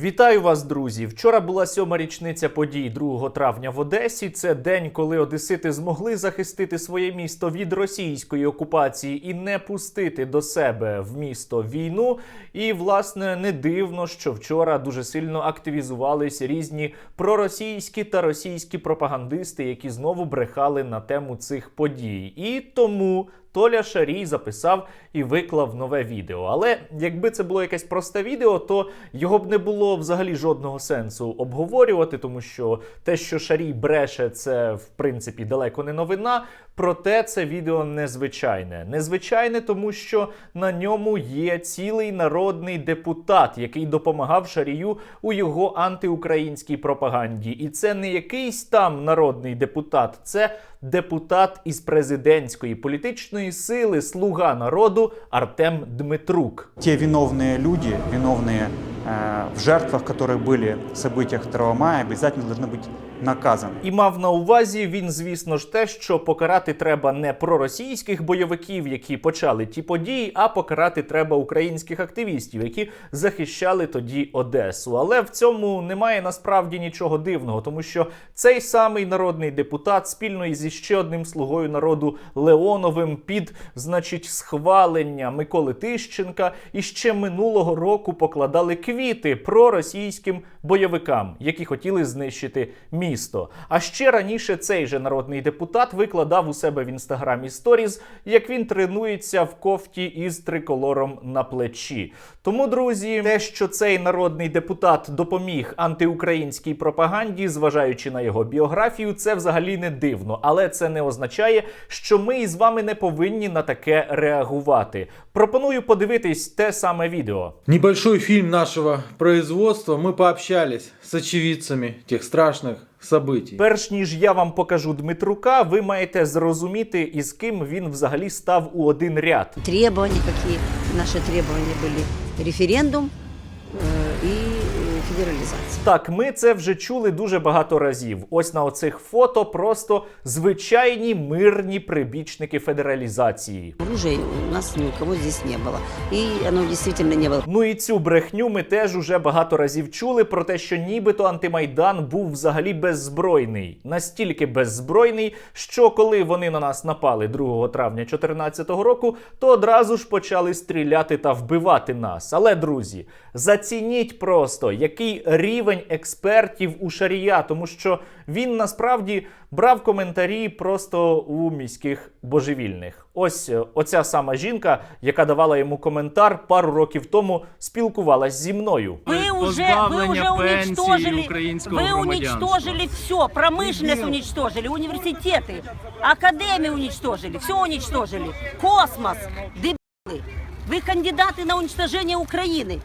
Вітаю вас, друзі! Вчора була сьома річниця подій 2 травня в Одесі. Це день, коли одесити змогли захистити своє місто від російської окупації і не пустити до себе в місто війну. І власне не дивно, що вчора дуже сильно активізувались різні проросійські та російські пропагандисти, які знову брехали на тему цих подій. І тому Толя Шарій записав і виклав нове відео. Але якби це було якесь просте відео, то його б не було взагалі жодного сенсу обговорювати, тому що те, що Шарій бреше, це в принципі далеко не новина. Проте це відео незвичайне. Незвичайне, тому що на ньому є цілий народний депутат, який допомагав Шарію у його антиукраїнській пропаганді. І це не якийсь там народний депутат, це депутат із президентської політичної сили Слуга народу Артем Дмитрук. те виновные люди, виновные э, в жертвах, которые были в событиях 2 мая, обязательно должны быть наказаны. І мав на увазі він, звісно ж, те, що покарати треба не проросійських бойовиків, які почали ті події, а покарати треба українських активістів, які захищали тоді Одесу. Але в цьому немає насправді нічого дивного, тому що цей самий народний депутат спільно із ще одним слугою народу Леоновим під, значить, схвалення Миколи Тищенка і ще минулого року покладали квіти проросійським бойовикам, які хотіли знищити місто. А ще раніше цей же народний депутат викладав у себе в інстаграмі сторіз, як він тренується в кофті із триколором на плечі. Тому, друзі, те, що цей народний депутат допоміг антиукраїнській пропаганді, зважаючи на його біографію, це взагалі не дивно. Але це не означає, що ми із вами не повинні на таке реагувати. Пропоную подивитись те саме відео. Небольшой фильм нашего производства. Мы пообщались с очевидцами тех страшных событий. Перш ніж я вам покажу Дмитрука, ви маєте зрозуміти, із ким він взагалі став у один ряд. требования, какие наши требования были. Референдум э, и э, федерализация. Так, ми це вже чули дуже багато разів. Ось на оцих фото просто звичайні мирні прибічники федералізації. Оружия у нас ни у кого здесь не было. И оно действительно не было. Ну і цю брехню ми теж уже багато разів чули про те, що нібито антимайдан був взагалі беззбройний, настільки беззбройний, що коли вони на нас напали 2 травня 2014 року, то одразу ж почали стріляти та вбивати нас. Але друзі, зацініть просто, який рівень експертів у Шарія, тому що він насправді брав коментарі просто у міських божевільних. Ось е, оця сама жінка, яка давала йому коментар пару років тому, спілкувалась зі мною. Вы уже, вы позбавлення уже пенсії уничтожили, українського вы громадянства. уничтожили все, промышленность уничтожили, университеты, академию уничтожили, все уничтожили, космос, дебилы. Вы кандидаты на уничтожение Украины.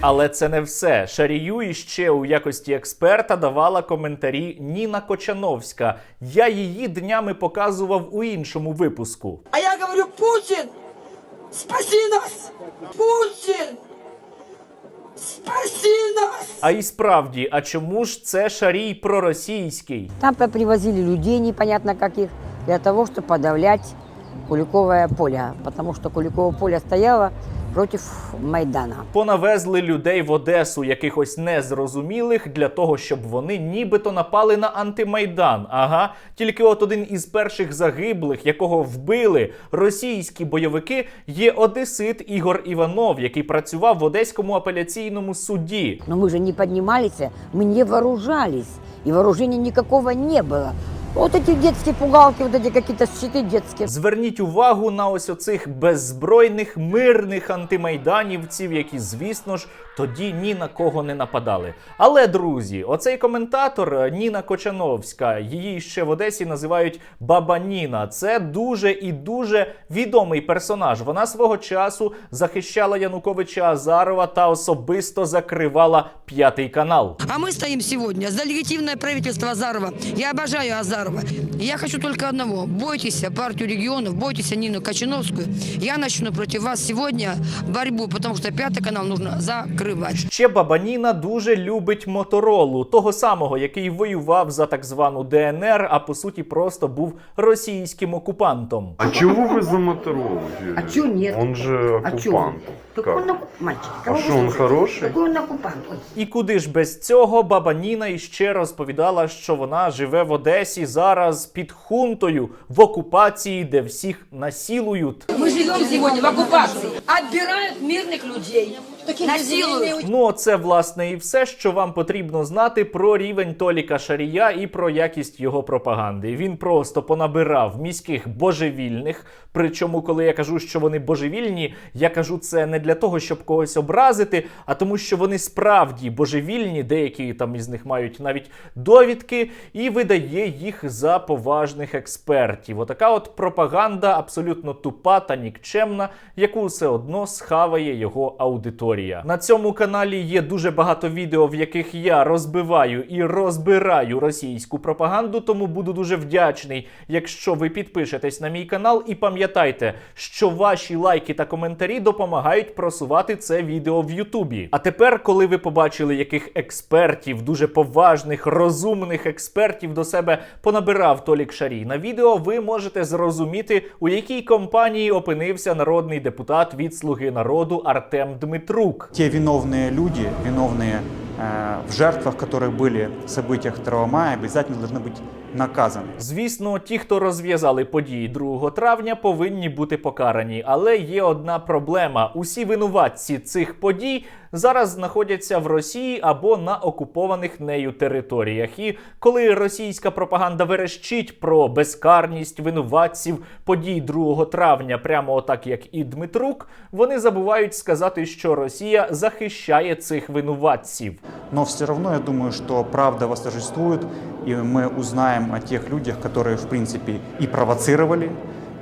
Але це не все. Шарію іще у якості експерта давала коментарі Ніна Кочановська. Я її днями показував у іншому випуску. А я говорю, Путин, спаси нас! Путин, спаси нас! А і справді, а чому ж це шарій проросійський? Там привозили людей непонятно каких для того, чтобы подавлять Куликовое поле, потому что Куликовое поле стояло против Майдана. Понавезли людей в Одесу, якихось незрозумілих, для того, щоб вони нібито напали на антимайдан. Ага, тільки от один із перших загиблих, якого вбили російські бойовики, є одесит Ігор Іванов, який працював в Одеському апеляційному суді. Но мы же не поднимались, мы не вооружались, и вооружения никакого не было. Вот эти детские пугалки, вот эти какие-то щиты детские. Зверніть увагу на ось оцих беззбройних мирних антимайданівців, які, звісно ж, тоді ні на кого не нападали. Але, друзі, оцей коментатор е, Ніна Кочановська, її ще в Одесі називають Баба Ніна. Це дуже і дуже відомий персонаж. Вона свого часу захищала Януковича Азарова та особисто закривала п'ятий канал. А мы стоим сегодня за легитимное правительство Азарова. Я обожаю Азарова. Базарова. Я хочу только одного. Бойтесь партию регионов, бойтесь Нину Кочиновскую. Я начну против вас сегодня борьбу, потому что пятый канал нужно закрывать. Ще баба Ніна дуже любить моторолу, того самого, який воював за так звану ДНР, а по суті просто був російським окупантом. А чего вы за Моторолу? А чё нет? Он же А чё оккупант. Так Как? он окку- мальчик, А кого вы что, он слушаете? хороший? Какой он оккупант? Ой. І куди ж без цього баба Ніна іще розповідала, що вона живе в Одесі зараз під хунтою в окупації, де всіх насілують. Ми живемо сьогодні в окупації, відбирають мирних людей. Насилуют. Ну, це власне і все, що вам потрібно знати про рівень Толіка Шарія і про якість його пропаганди. Він просто понабирав міських божевільних. Причому, коли я кажу, що вони божевільні, я кажу це не для того, щоб когось образити, а тому, що вони справді божевільні. Деякі там із них мають навіть довідки, і видає їх за поважних експертів. Отака от пропаганда абсолютно тупа та нікчемна, яку все одно схаває його аудиторія. На цьому каналі є дуже багато відео, в яких я розбиваю і розбираю російську пропаганду. Тому буду дуже вдячний, якщо ви підпишетесь на мій канал і пам'ятайте, що ваші лайки та коментарі допомагають просувати це відео в Ютубі. А тепер, коли ви побачили, яких експертів, дуже поважних, розумних експертів до себе понабирав Толік Шарій на відео, ви можете зрозуміти, у якій компанії опинився народний депутат від Слуги народу Артем Дмитрук. Те виновные люди, виновные э, в жертвах, которые были в событиях 2 мая, обязательно должны быть наказаны. Звісно, ті, хто розв'язали події 2 травня, повинні бути покарані. Але є одна проблема: усі винуватці цих подій зараз знаходяться в Росії або на окупованих нею територіях. І коли російська пропаганда верещить про безкарність винуватців подій 2 травня, прямо отак як і Дмитрук, вони забувають сказати, що Росія захищає цих винуватців. Но все равно я думаю, что правда восторжествует, и мы узнаем о тех людях, которые, в принципе, и провоцировали,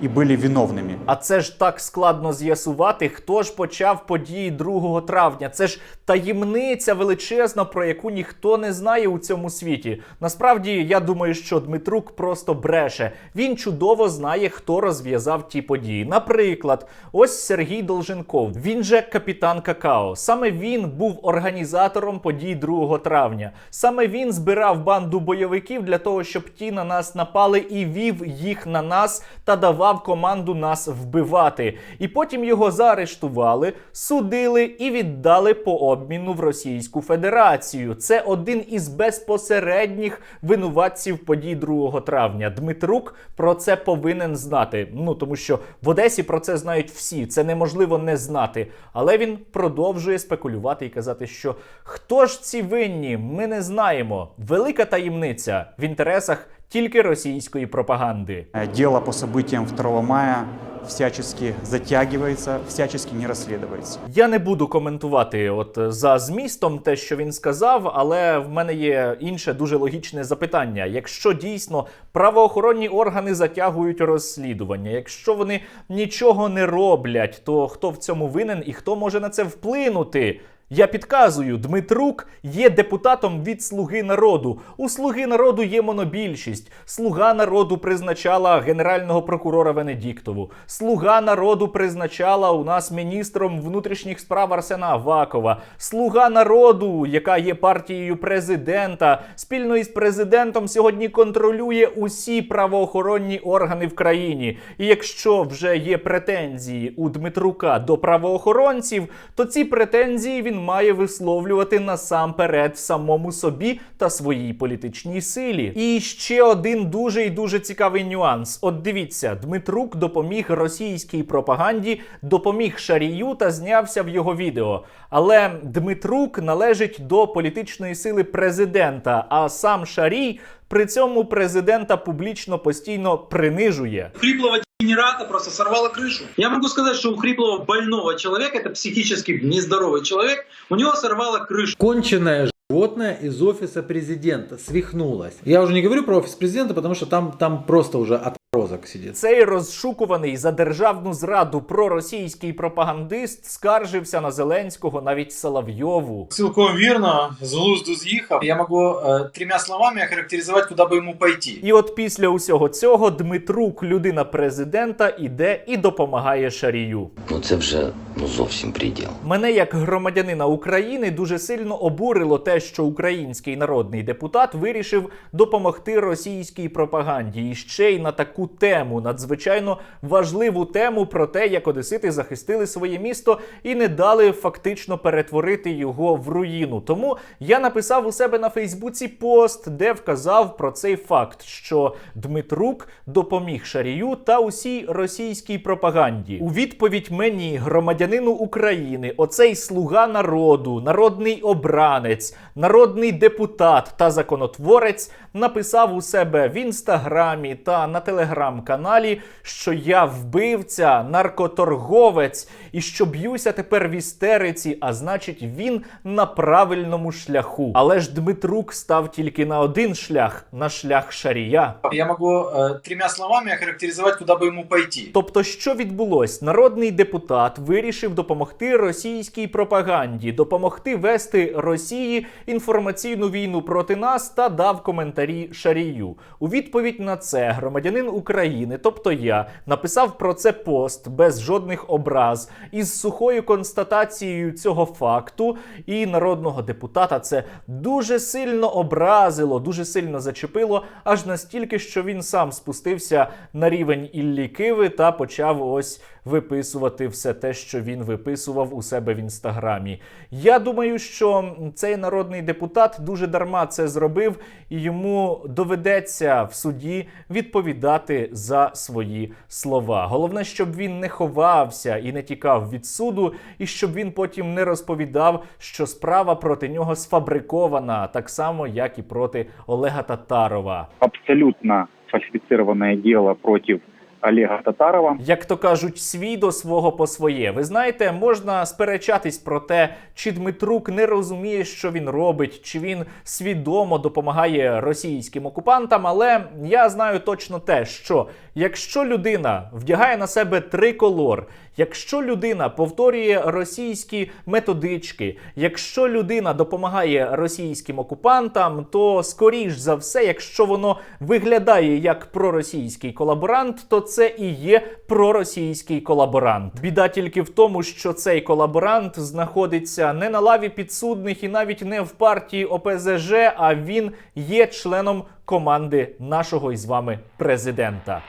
и были виновными. А це ж так складно з'ясувати, хто ж почав події 2 травня. Це ж таємниця величезна, про яку ніхто не знає у цьому світі. Насправді, я думаю, що Дмитрук просто бреше. Він чудово знає, хто розв'язав ті події. Наприклад, ось Сергій Долженков. Він же капітан Какао. Саме він був організатором подій 2 травня. Саме він збирав банду бойовиків для того, щоб ті на нас напали і вів їх на нас та давав команду нас вбивати. І потім його заарештували, судили і віддали по обміну в Російську Федерацію. Це один із безпосередніх винуватців подій 2 травня. Дмитрук про це повинен знати. Ну тому що в Одесі про це знають всі. Це неможливо не знати. Але він продовжує спекулювати і казати, що хто ж ці винні, ми не знаємо. Велика таємниця в інтересах тільки російської пропаганди. Э, Дело по событиям 2 мая всячески затягивается, всячески не расследуется. Я не буду коментувати от е, за змістом те, що він сказав, але в мене є інше дуже логічне запитання. Якщо дійсно правоохоронні органи затягують розслідування, якщо вони нічого не роблять, то хто в цьому винен і хто може на це вплинути? Я підказую, Дмитрук є депутатом від Слуги народу. У Слуги народу є монобільшість. Слуга народу призначала генерального прокурора Венедіктову. Слуга народу призначала у нас міністром внутрішніх справ Арсена Авакова. Слуга народу, яка є партією президента, спільно із президентом сьогодні контролює усі правоохоронні органи в країні. І якщо вже є претензії у Дмитрука до правоохоронців, то ці претензії він має висловлювати насамперед самому собі та своїй політичній силі. І ще один дуже і дуже цікавий нюанс. От дивіться, Дмитрук допоміг російській пропаганді, допоміг Шарію та знявся в його відео. Але Дмитрук належить до політичної сили президента, а сам Шарій при цьому президента публічно постійно принижує. хриплого генерата просто сорвало крышу. Я могу сказать, что у хриплого больного человека, это психически нездоровый человек, у него сорвало крышу. Конченое животное из офиса президента свихнулось. Я уже не говорю про офис президента, потому что там, там просто уже от розок сидит. Цей розшукуваний за державну зраду проросійський пропагандист скаржився на Зеленського навіть Соловйову. Цілком вірно, з глузду з'їхав. Я можу е, трьома словами охарактеризувати, куди би йому пойти. І от після усього цього Дмитрук, людина президента, іде і допомагає Шарію. Ну це вже ну зовсім приділ. Мене як громадянина України дуже сильно обурило те, що український народний депутат вирішив допомогти російській пропаганді і ще й на таку тему, надзвичайно важливу тему про те, як одесити захистили своє місто і не дали фактично перетворити його в руїну. Тому я написав у себе на Фейсбуці пост, де вказав про цей факт, що Дмитрук допоміг Шарію та усій російській пропаганді. У відповідь мені, громадянину України, оцей слуга народу, народний обранець, народний депутат та законотворець написав у себе в інстаграмі та на телеграм-каналі, що я вбивця, наркоторговець і що б'юся тепер в істериці, а значить, він на правильному шляху. Але ж Дмитрук став тільки на один шлях на шлях Шарія. Я можу е, трьома словами охарактеризувати, куди би йому пойти. Тобто, що відбулось? Народний депутат вирішив допомогти російській пропаганді, допомогти вести Росії інформаційну війну проти нас та дав коментарі Шарію. У відповідь на це громадянин України, тобто я, написав про це пост без жодних образ із сухою констатацією цього факту. І народного депутата це дуже сильно образило, дуже сильно зачепило, аж настільки, що він сам спустився на рівень Іллі Киви та почав ось виписувати все те, що він виписував у себе в інстаграмі. Я думаю, що цей народний депутат дуже дарма це зробив, і йому доведеться в суді відповідати за свої слова. Головне, щоб він не ховався і не тікав від суду, і щоб він потім не розповідав, що справа проти нього сфабрикована, так само як і проти Олега Татарова. Абсолютно фальсифицированное дело против Олега Татарова. Як то кажуть, свій до свого по своє. Ви знаєте, можна сперечатись про те, чи Дмитрук не розуміє, що він робить, чи він свідомо допомагає російським окупантам. Але я знаю точно те, що якщо людина вдягає на себе триколор, якщо людина повторює російські методички, якщо людина допомагає російським окупантам, то скоріш за все, якщо воно виглядає як проросійський колаборант, то це і є проросійський колаборант. Біда тільки в тому, що цей колаборант знаходиться не на лаві підсудних і навіть не в партії ОПЗЖ, а він є членом команди нашого із вами президента.